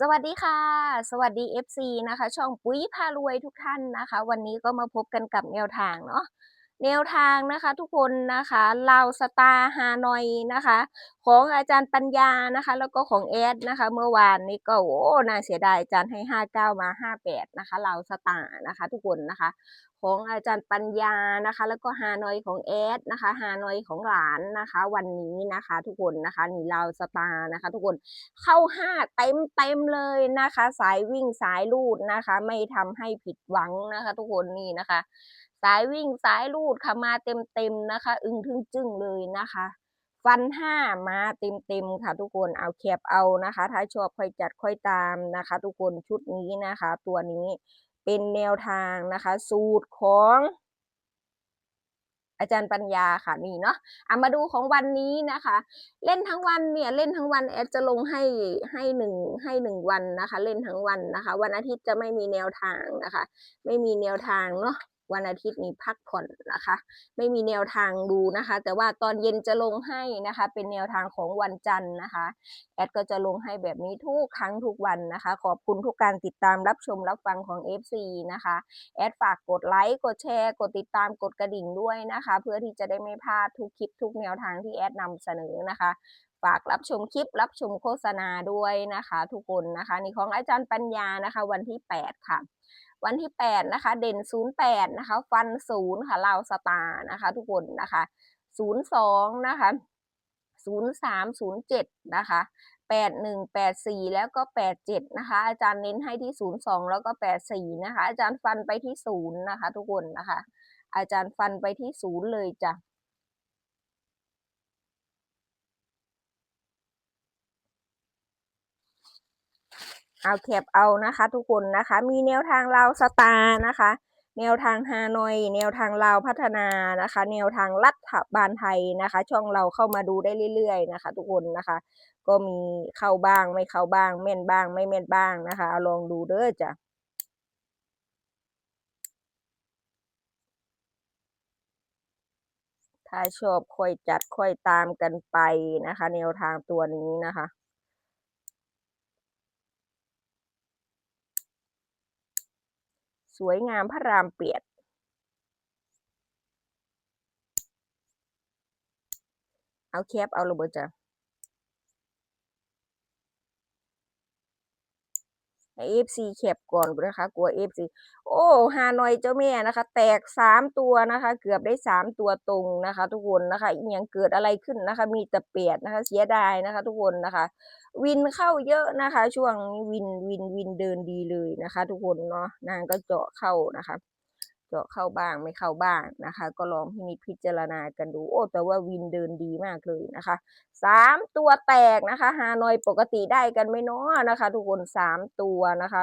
สวัสดีค่ะ สวัสดี FC นะคะ ช่องปุ๋ยพารวยทุกท่านนะคะ วันนี้ก็มาพบกันกับแนวทางเนาะ แนวทางนะคะทุกคนนะคะลาสตาร์ฮานอยนะคะ ของอาจารย์ปัญญานะคะ แล้วก็ของแอดนะคะ เมื่อวานนี้ก็โอ้น่าเสียดายอาจารย์ให้ 59 มา 58 นะคะลาสตาร์นะคะทุกคนนะคะ ของอาจารย์ปัญญานะคะ แล้วก็ฮานอยของแอดนะคะฮานอยของหลานนะคะ วันนี้นะคะ ทุกคนนะคะนี่ลาสตาร์นะคะ ทุกคนเข้าห้าเต็มเต็มเลยนะคะ สายวิ่งสายลูดนะคะ ไม่ทำให้ผิดหวังนะคะ ทุกคนนี่นะคะ สายวิ่งสายลูดค่ะมาเต็มเต็มๆนะคะ อึ้งทึ่งจึ้งเลยนะคะ ฟันห้ามาเต็มเต็มๆค่ะ ทุกคนเอาแคบเอานะคะ ถ้าชอบค่อยจัดค่อยตามนะคะ ทุกคนชุดนี้นะคะ ตัวนี้เป็นแนวทางนะคะ สูตรของอาจารย์ปัญญาค่ะนี่เนาะอะมาดูของวันนี้นะคะ เล่นทั้งวันเนี่ยเล่นทั้งวันแอดจะลงให้ให้หนึ่งให้หนึ่งวันนะคะ เล่นทั้งวันนะคะ วันอาทิตย์จะไม่มีแนวทางนะคะ ไม่มีแนวทางเนาะ วันอาทิตย์นี้พักผ่อนนะคะ ไม่มีแนวทางดูนะคะ แต่ว่าตอนเย็นจะลงให้นะคะ เป็นแนวทางของวันจันทร์นะคะแอดก็จะลงให้แบบนี้ทุกครั้งทุกวันนะคะ ขอบคุณทุกการติดตามรับชมรับฟังของ FC นะคะแอดฝากกดไลค์กดแชร์ กดติดตามกดกระดิ่งด้วยนะคะ เพื่อที่จะได้ไม่พลาดทุกคลิปทุกแนวทางที่แอดนำเสนอนะคะ ฝากรับชมคลิปรับชมโฆษณาด้วยนะคะ ทุกคนนะคะนี่ของอาจารย์ปัญญานะคะ วันที่ 8 ค่ะ วันที่ 8 นะคะ เด่น 08 นะคะ ฟัน 0 ค่ะลาวสตาร์นะคะ ทุกคนนะคะ 02 นะคะ 0307 นะคะ81 84 แล้วก็ 87 นะคะ อาจารย์เน้นให้ที่ 02 แล้วก็ 84 นะคะ อาจารย์ฟันไปที่ 0 นะคะ ทุกคนนะคะ อาจารย์ฟันไปที่ 0 เลยจ้ะ เอาแคปเอานะคะ ทุกคนนะคะ มีแนวทางลาวสตาร์นะคะ แนวทางฮานอย แนวทางลาวพัฒนานะคะ แนวทางรัฐบาลไทยนะคะ ช่องเราเข้ามาดูได้เรื่อยๆนะคะ ทุกคนนะคะ ก็มีเข้าบ้างไม่เข้าบ้างแม่นบ้าง ไม่แม่นบ้างนะคะเอาลองดูเด้อจ้ะถ้าชอบค่อยจัดค่อยตามกันไปนะคะ แนวทางตัวนี้นะคะ สวยงามพระรามเปียด เอาแคปเอาระเบิดจ้ะ ให้ FC แคบก่อนนะคะ กลัวเอฟซีโอ้ฮานอยเจ้าแม่นะคะ แตกสามตัวนะคะ เกือบได้สามตัวตรงนะคะ ทุกคนนะคะอีกอย่างเกิดอะไรขึ้นนะคะ มีแต่เปียดนะคะ เสียดายนะคะ ทุกคนนะคะ วินเข้าเยอะนะคะ ช่วงนี้วินวินวินเดินดีเลยนะคะ ทุกคนเนาะนางก็เจาะเข้านะคะ เจาะเข้าบ้างไม่เข้าบ้างนะคะ ก็ลองพินิจพิจารณากันดูโอ้แต่ว่าวินเดินดีมากเลยนะคะสามตัวแตกนะคะฮานอยปกติได้กันไหม่น้อนะคะ ทุกคนสามตัวนะคะ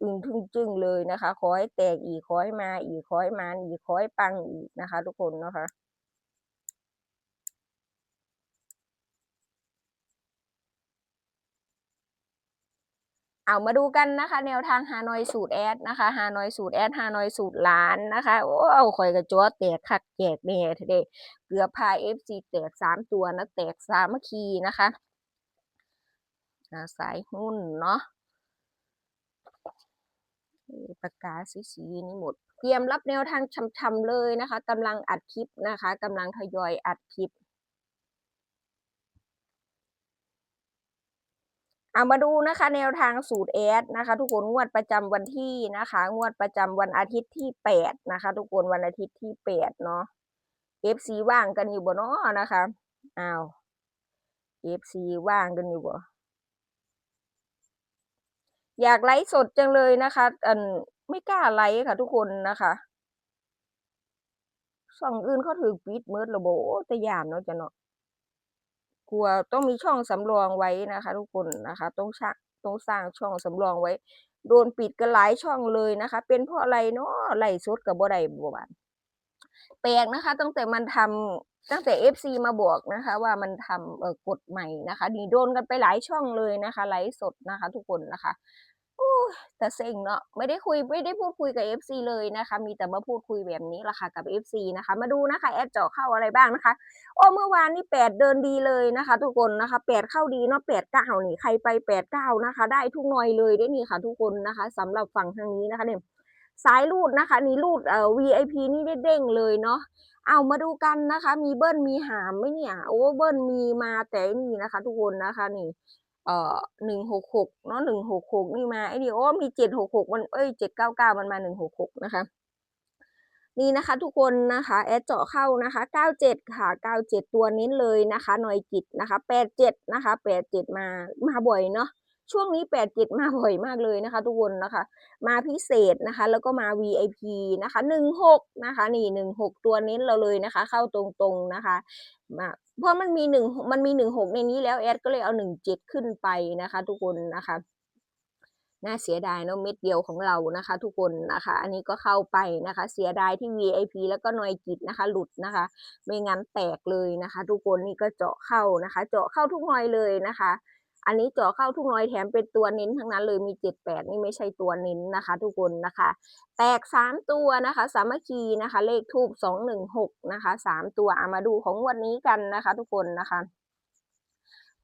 อึ้งทึ่งจึ้งเลยนะคะ ขอให้แตกอีกขอให้มาอีกขอให้มาอีกขอให้ปังอีกนะคะ ทุกคนนะคะ เอามาดูกันนะคะ แนวทางฮานอยสูตรแอดนะคะฮานอยสูตรแอดฮานอยสูตรหลานนะคะ โอ้เอาข่อยกระจอแตกคักแจกแน่ทีเดเกือบพาเอฟซีแตกสามตัวนะแตกสามัคคีนะคะาสายหุ้นเนาะปากกาสีสีนี่หมด เตรียมรับแนวทางช่ำๆเลยนะคะกำลังอัดคลิปนะคะกำลังทยอยอัดคลิป เอามาดูนะคะ แนวทางสูตรแอดนะคะ ทุกคนงวดประจำวันที่นะคะ งวดประจำวันอาทิตย์ที่แปดนะคะ ทุกคนวันอาทิตย์ที่แปดเนาะ FC ว่างกันอยู่บ่เนาะนะคะอ้าว FC ว่างกันอยู่บ่อยากไลฟ์สดจังเลยนะคะอันไม่กล้าไลฟ์ค่ะ ทุกคนนะคะช่องอื่นเขาถือปิดเมิดระโบแต่ยานเนาะจะเนาะ กลัวต้องมีช่องสำรองไว้นะคะ ทุกคนนะคะ ต้องชักต้องสร้างช่องสำรองไว้ โดนปิดกันหลายช่องเลยนะคะ เป็นเพราะอะไรเนาะไล่สดกับบ่ได้บ่บานแปลกนะคะ ตั้งแต่มันทำตั้งแต่ FC มาบอกนะคะ ว่ามันทำกฎใหม่นะคะนี่โดนกันไปหลายช่องเลยนะคะไลฟ์สดนะคะ ทุกคนนะคะ แต่เซ็งเนาะไม่ได้คุยไม่ได้พูดคุยกับ FC เลยนะคะ มีแต่มาพูดคุยแบบนี้ละค่ะกับ FC นะคะ มาดูนะคะแอดเจาะเข้าอะไรบ้างนะคะโอ้เมื่อวานนี่แปดเดินดีเลยนะคะ ทุกคนนะคะแปดเข้าดีเนาะแปดเก้านี่ใครไปแปดเก้านะคะ ได้ทุกหน่อยเลยได้นี่ค่ะ ทุกคนนะคะสำหรับฝั่งทางนี้นะคะเนี่ยสายรูดนะคะ นี่รูดเอ่อ VIP นี่ได้เด้งเลยเนาะเอามาดูกันนะคะ มีเบิ้ลมีหามไหมเนี่ยโอ้เบิ้ลมีมาแต่นี่นะคะ ทุกคนนะคะนี่ เอ่อหนึ่งหกหกเนาะหนึ่งหกหกนี่มาไอ้นี่โอ้มีเจ็ดหกหกมันเอ้ยเจ็ดเก้าเก้ามันมาหนึ่งหกหกนะคะ นี่นะคะทุกคนนะคะแอดเจาะเข้านะคะ97ค่ะ97ตัวเน้นเลยนะคะหน่อยกิจนะคะ87นะคะ87มามาบ่อยเนาะ ช่วงนี้87มาบ่อยมากเลยนะคะ ทุกคนนะคะ มาพิเศษนะคะ แล้วก็มา VIP นะคะ16นะคะนี่16ตัวเน้นเราเลยนะคะ เข้าตรงๆนะคะมาเพราะมันมีหนึ่งมันมี16ในนี้แล้วแอดก็เลยเอา17ขึ้นไปนะคะ ทุกคนนะคะน่าเสียดายเนาะเม็ดเดียวของเรานะคะ ทุกคนนะคะ อันนี้ก็เข้าไปนะคะ เสียดายที่ VIP แล้วก็หน่วยกิจนะคะ หลุดนะคะ ไม่งั้นแตกเลยนะคะ ทุกคนนี่ก็เจาะเข้านะคะ เจาะเข้าทุกหน่วยเลยนะคะ อันนี้เจาะเข้าทุกน้อยแถมเป็นตัวเน้นทั้งนั้นเลยมีเจ็ดแปดนี่ไม่ใช่ตัวเน้นนะคะ ทุกคนนะคะ แตกสามตัวนะคะ สามัคคีนะคะ เลขทูบสองหนึ่งหกนะคะสามตัวเอามาดูของวันนี้กันนะคะ ทุกคนนะคะ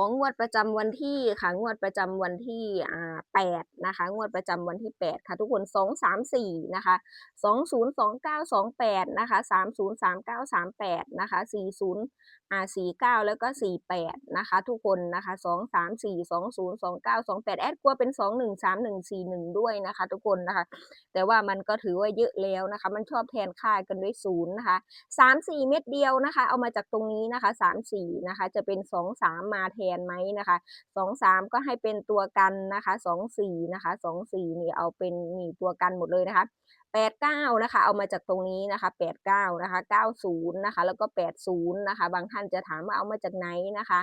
ของงวดประจำวันที่ค่ะงวดประจำวันที่อ่าแปดนะคะ งวดประจำวันที่แปดค่ะ ทุกคนสองสามสี่นะคะสองศูนย์สองเก้าสองแปดนะคะสามศูนย์สามเก้าสามแปดนะคะสี่ศูนย์อ่าสี่เก้าแล้วก็สี่แปดนะคะ ทุกคนนะคะสองสามสี่สองศูนย์สองเก้าสองแปดแอดกลัวเป็นสองหนึ่งสามหนึ่งสี่หนึ่งด้วยนะคะ ทุกคนนะคะ แต่ว่ามันก็ถือว่าเยอะแล้วนะคะ มันชอบแทนค่ากันด้วยศูนย์นะคะสามสี่เม็ดเดียวนะคะ เอามาจากตรงนี้นะคะสามสี่นะคะ จะเป็นสองสามมาแทนไหมนะคะสองสามก็ให้เป็นตัวกันนะคะสองสี่นะคะสองสี่นี่เอาเป็นนี่ตัวกันหมดเลยนะคะแปดเก้านะคะเอามาจากตรงนี้นะคะแปดเก้านะคะเก้าศูนย์นะคะแล้วก็แปดศูนย์นะคะบางท่านจะถามว่าเอามาจากไหนนะคะ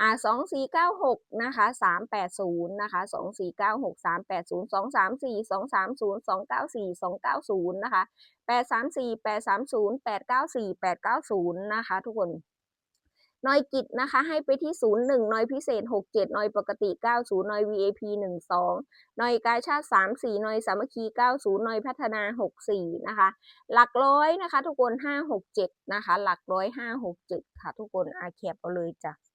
อ่าสองสี่เก้าหกนะคะสามแปดศูนย์นะคะสองสี่เก้าหกสามแปดศูนย์สองสามสี่สองสามศูนย์สองเก้าสี่สองเก้าศูนย์นะคะแปดสามสี่แปดสามศูนย์แปดเก้าสี่แปดเก้าศูนย์นะคะทุกคน นอยกิจนะคะ ให้ไปที่ศูนย์หนึ่งนอยพิเศษหกเจ็ดนอยปกติเก้าศูนย์นอย VIP หนึ่งสองนอยกาชาติสามสี่นอยสามัคคีเก้าศูนย์นอยพัฒนาหกสี่นะคะ หลักร้อยนะคะ ทุกคนห้าหกเจ็ดนะคะ หลักร้อยห้าหกเจ็ดค่ะ ทุกคนอาแคปเอาเลยจ้ะ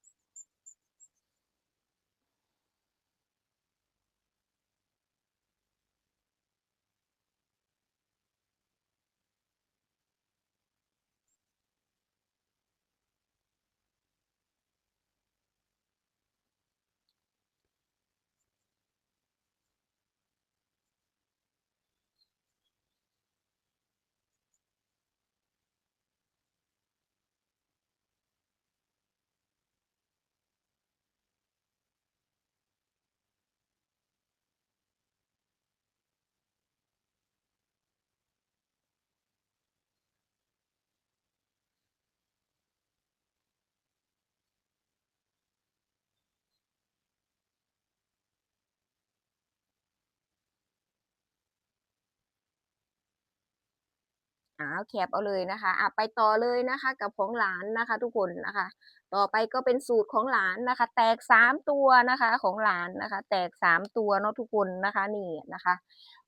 อาแคบเอาเลยนะคะอะไปต่อเลยนะคะ กับของหลานนะคะ ทุกคนนะคะ ต่อไปก็เป็นสูตรของหลานนะคะ แตกสามตัวนะคะของหลานนะคะ แตกสามตัวเนาะทุกคนนะคะนี่นะคะ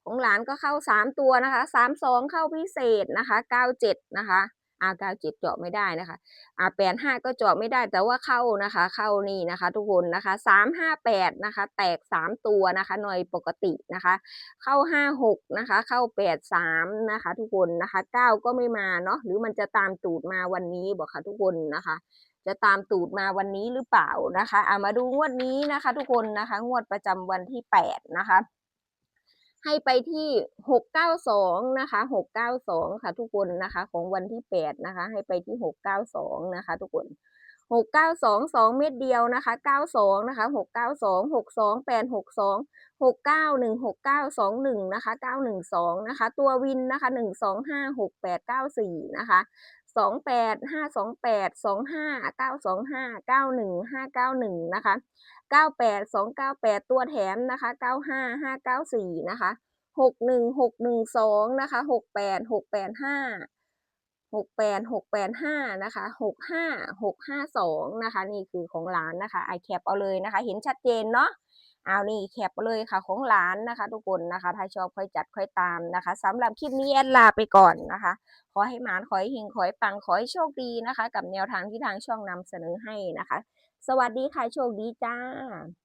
ของหลานก็เข้าสามตัวนะคะสามสองเข้าพิเศษนะคะเก้าเจ็ดนะคะ อาเก้าเจ็ดเจาะไม่ได้นะคะอาแปดห้าก็เจาะไม่ได้แต่ว่าเข้านะคะ เข้านี่นะคะ ทุกคนนะคะสามห้าแปดนะคะ แตกสามตัวนะคะหน่วยปกตินะคะ เข้าห้าหกนะคะ เข้าแปดสามนะคะ ทุกคนนะคะเก้าก็ไม่มาเนาะหรือมันจะตามตูดมาวันนี้บอกค่ะทุกคนนะคะจะตามตูดมาวันนี้หรือเปล่านะคะเอามาดูงวดนี้นะคะ ทุกคนนะคะ งวดประจำวันที่แปดนะคะ ให้ไปที่หกเก้าสองนะคะหกเก้าสองค่ะทุกคนนะคะ ของวันที่แปดนะคะ ให้ไปที่หกเก้าสองนะคะ ทุกคนหกเก้าสองสองเม็ดเดียวนะคะเก้าสองนะคะหกเก้าสองหกสองแปดหกสองหกเก้าหนึ่งหกเก้าสองหนึ่งนะคะเก้าหนึ่งสองนะคะ ตัววินนะคะหนึ่งสองห้าหกแปดเก้าสี่นะคะ สองแปดห้าสองแปดสองห้าเก้าสองห้าเก้าหนึ่งห้าเก้าหนึ่งนะคะเก้าแปดสองเก้าแปดตัวแถมนะคะเก้าห้าห้าเก้าสี่นะคะหกหนึ่งหกหนึ่งสองนะคะหกแปดหกแปดห้าหกแปดหกแปดห้านะคะหกห้าหกห้าสองนะคะ นี่คือของร้านนะคะ i c a p เอาเลยนะคะ เห็นชัดเจนเนาะ เอานี่แคปไปเลยค่ะของหลานนะคะ ทุกคนนะคะ ถ้าชอบค่อยจัดค่อยตามนะคะสำหรับคลิปนี้แอดลาไปก่อนนะคะ ขอให้หมานขอให้เฮงขอให้ปังขอให้โชคดีนะคะ กับแนวทางที่ทางช่องนำเสนอให้นะคะ สวัสดีค่ะโชคดีจ้า